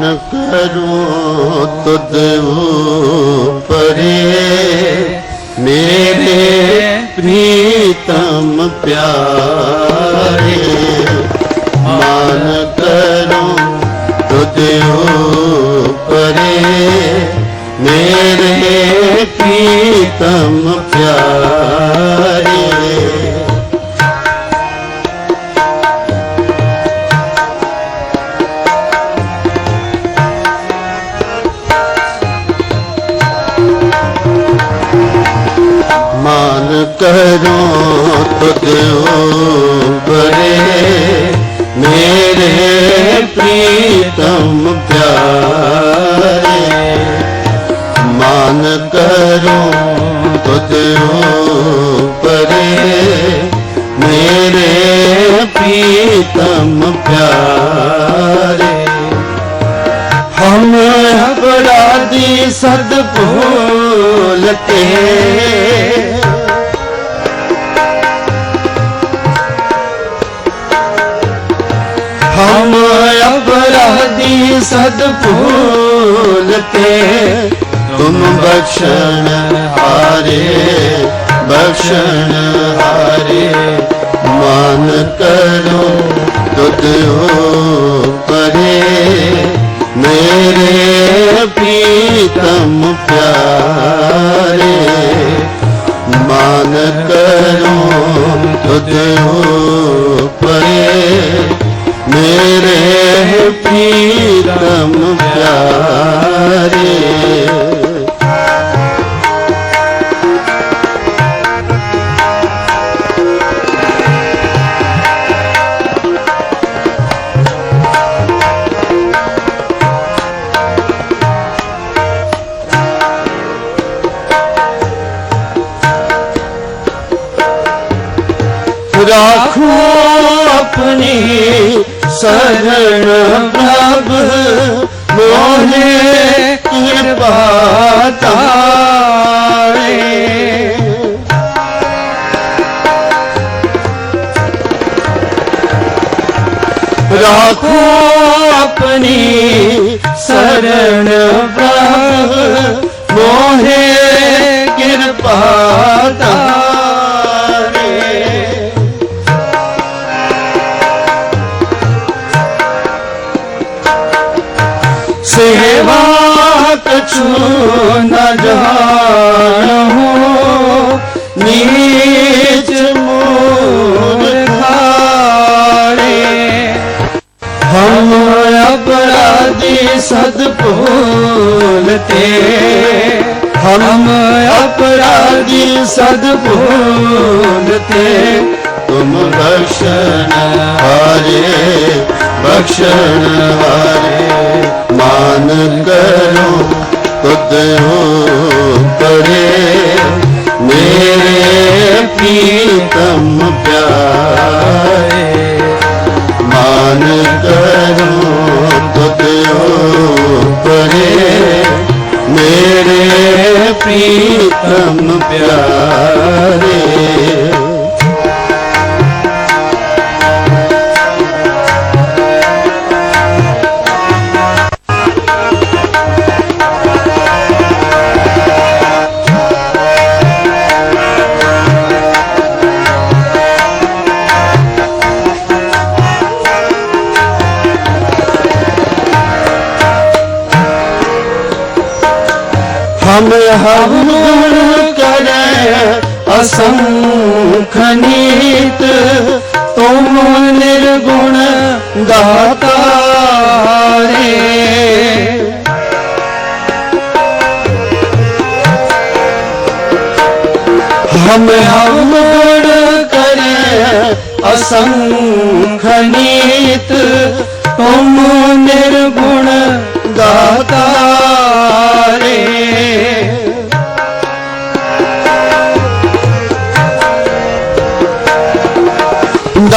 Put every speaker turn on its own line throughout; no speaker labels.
ਮਨ ਕਰੂੰ ਤੁਧ ਉਪਰੇ। ਮੇਰੇ ਪ੍ਰੀਤਮ ਪਿਆਰੇ ਮਨ ਕਰੂੰ ਤੁਧ ਉਪਰੇ। ਮੇਰੇ ਪ੍ਰੀਤਮ ਪਿਆਰੇ। ਮਾਨ ਕਰੋ ਤੁਧ ਉਪਰੇ। ਮੇਰੇ ਪ੍ਰੀਤਮ ਪਿਆਰੇ, ਮਾਨ ਕਰੋ ਤੁਧ ਉਪਰੇ। ਮੇਰੇ ਪ੍ਰੀਤਮ ਪਿਆਰੇ। ਹਮ ਅਪਰਾਧੀ ਸਦ ਸਦ ਭੂਲ ਕੇ ਤੁਮ ਬਖਸ਼ਣ ਹਾਰੇ ਬਖਸ਼ਣ ਹਾਰੇ। ਮੈਨੂੰ ਪਿਆਰੇ। ਰਾਖੋ ਆਪਣੀ ਸਰਣ ਪ੍ਰਭ ਮੋਹੇ ਕਿਰਪਾ ਤਾਰੇ ਰਾਖੋ ਆਪਣੀ ਸਰਣ ਪ੍ਰਭ ਮੋਹੇ ਕਿਰਪਾ ਤਾਰੇ सेवा कछु न जानू नीच मूर्खारे हम अपराधी सद भूलते हम अपराधी सद भूलते तुम बख्शन हारे बख्शन हारे ਧਿਆਨ ਕਰੋ ਤੁਧਿਓ ਪਰੇ ਮੇਰੇ ਪ੍ਰੀਤਮ ਪਿਆਰੇ। ਮਾਨ ਮੇਰੇ ਪ੍ਰੀਤਮ ਪਿਆਰੇ। प्रीतम प्यारे हम हम करें असंख नीत तुम निर्गुण दाता रे हम हम गुण करें असंख नीत तुम निर्गुण दाता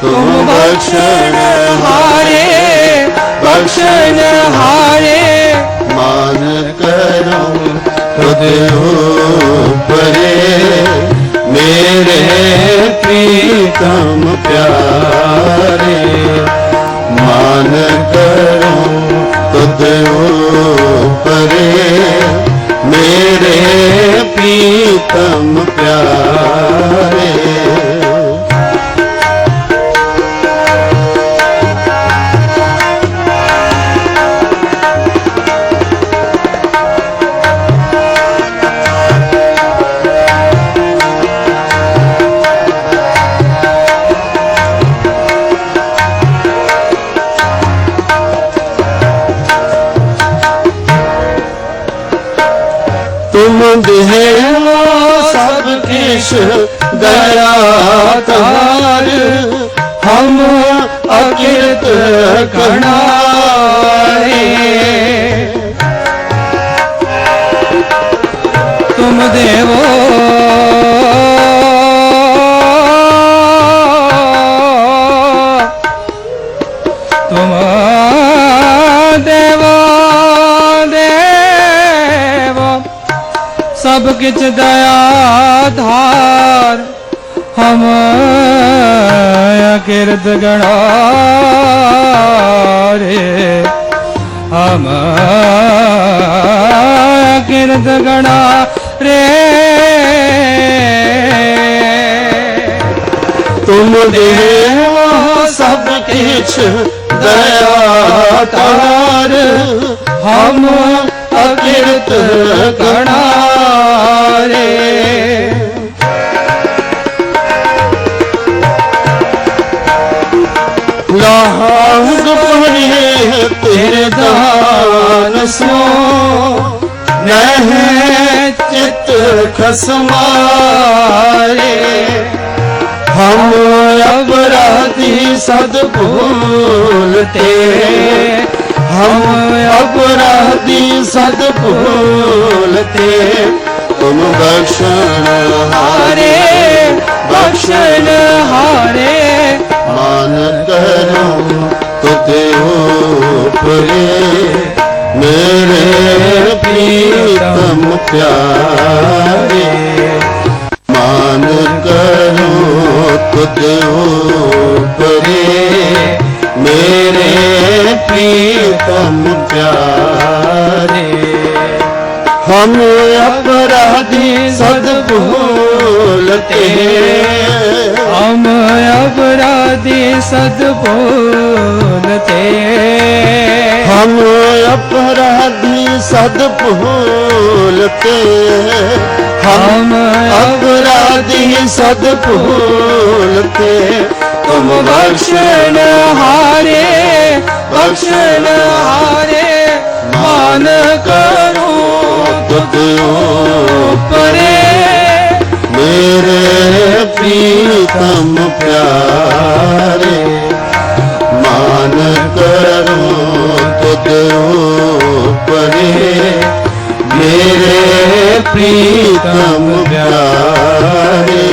ਤੂੰ ਬਖਸ਼ਣ
ਹਾਰੇ ਬਖਸ਼ਣ ਹਾਰੇ।
ਮਾਨ ਕਰੋ ਤੁਧ ਉਪਰੇ, ਮੇਰੇ ਪ੍ਰੀਤਮ ਪਿਆਰੇ। ਮਾਨ ਕਰੋ ਤੁਧ ਉਪਰੇ, ਮੇਰੇ ਪ੍ਰੀਤਮ ਤੁਮ ਦੇਹੋ ਸਭ ਕਿਛ ਦਇਆ ਤਾਰ ਹਮ ਅਕਿਰਤ ਕਣਾਏ
ਤੁਮ ਦੇਵੋ ਸਭ ਕਿਛ ਦਇਆ ਧਾਰ ਹਮ ਅਕਿਰਤ ਗਣਾਰੇ ਹਮ ਕਿਰਤ ਗਣਾ ਰੇ।
ਤੁਮ ਦੇਹੋ ਸਭ ਕਿਛ ਦਇਆ ਤਾਰ ਹਮ ਅਕਿਰਤ ਚਿਤ ਖਸਮਾਰੇ ਹਮ ਅਪਰਾਧੀ ਸਦ ਭੂਲਤੇ। ਹਮ ਅਪਰਾਧੀ ਸਦ ਭੂਲਤੇ। ਤੁਮ ਬਖਸ਼ਣ
ਹਾਰੇ ਬਖਸ਼ਣ ਹਾਰੇ।
ਮਾਨ ਕਰੋ ਤੁਤੇ ਉਪਰੇ ਮੇਰੇ ਪ੍ਰੀਤਮ ਪਿਆਰੇ। ਭੂਲਤੇ
ਹਮ ਅਪਰਾਧੀ ਸਦ ਭੂਲਤੇ
ਹਮ ਅਪਰਾਧੀ ਸਦ ਭੂਲਤੇ ਹਮ
ਹਮ
ਅਪਰਾਧੀ ਸਦ ਭੂਲਤੇ ਤੁਮ
ਬਖਸ਼ਣ ਹਾਰੇ ਬਖਸ਼ਣ ਹਾਰੇ ਮਾਨ ਕਰੋ
ਤੁਧ ਪ੍ਰੀਤਮ ਪਿਆਰੇ ਮਾਨ ਕਰੋ ਤੁਧ ਪਰੇ ਮੇਰੇ ਪ੍ਰੀਤਮ ਪਿਆਰੇ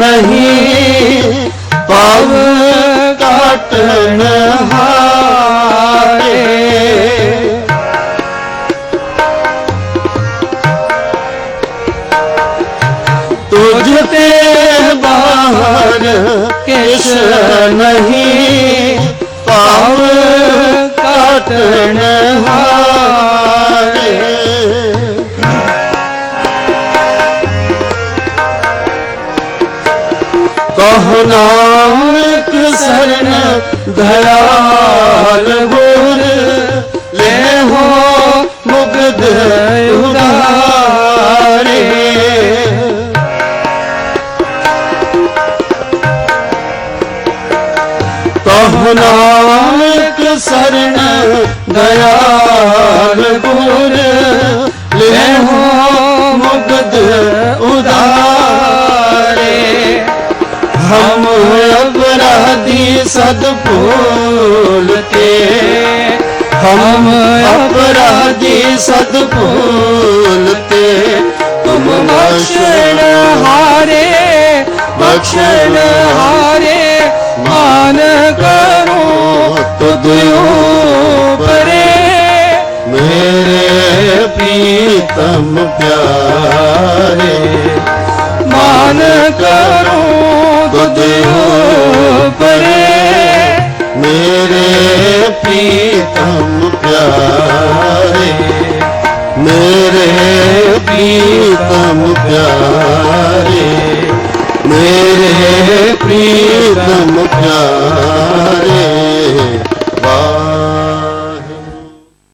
नहीं ਕਹੋ ਨਾਨਕ ਸਰਨ, ਦਇਆਲ ਗੁਰ ਲੈ ਹੋ ਮੁਗਦ ਉਦਾਰੇ। ਕਹੋ ਨਾਨਕ ਸਰਨ, ਦਇਆਲ ਗੁਰ ਲੈ ਹੋ हम अपराधी सद भूलते हम अपराधी सद भूलते तुम
बख्शन
बख्शन
हारे बख्शन हारे मान करो तुद परे
मेरे प्रीतम प्यारे
मान करो
प्रीतम प्यारे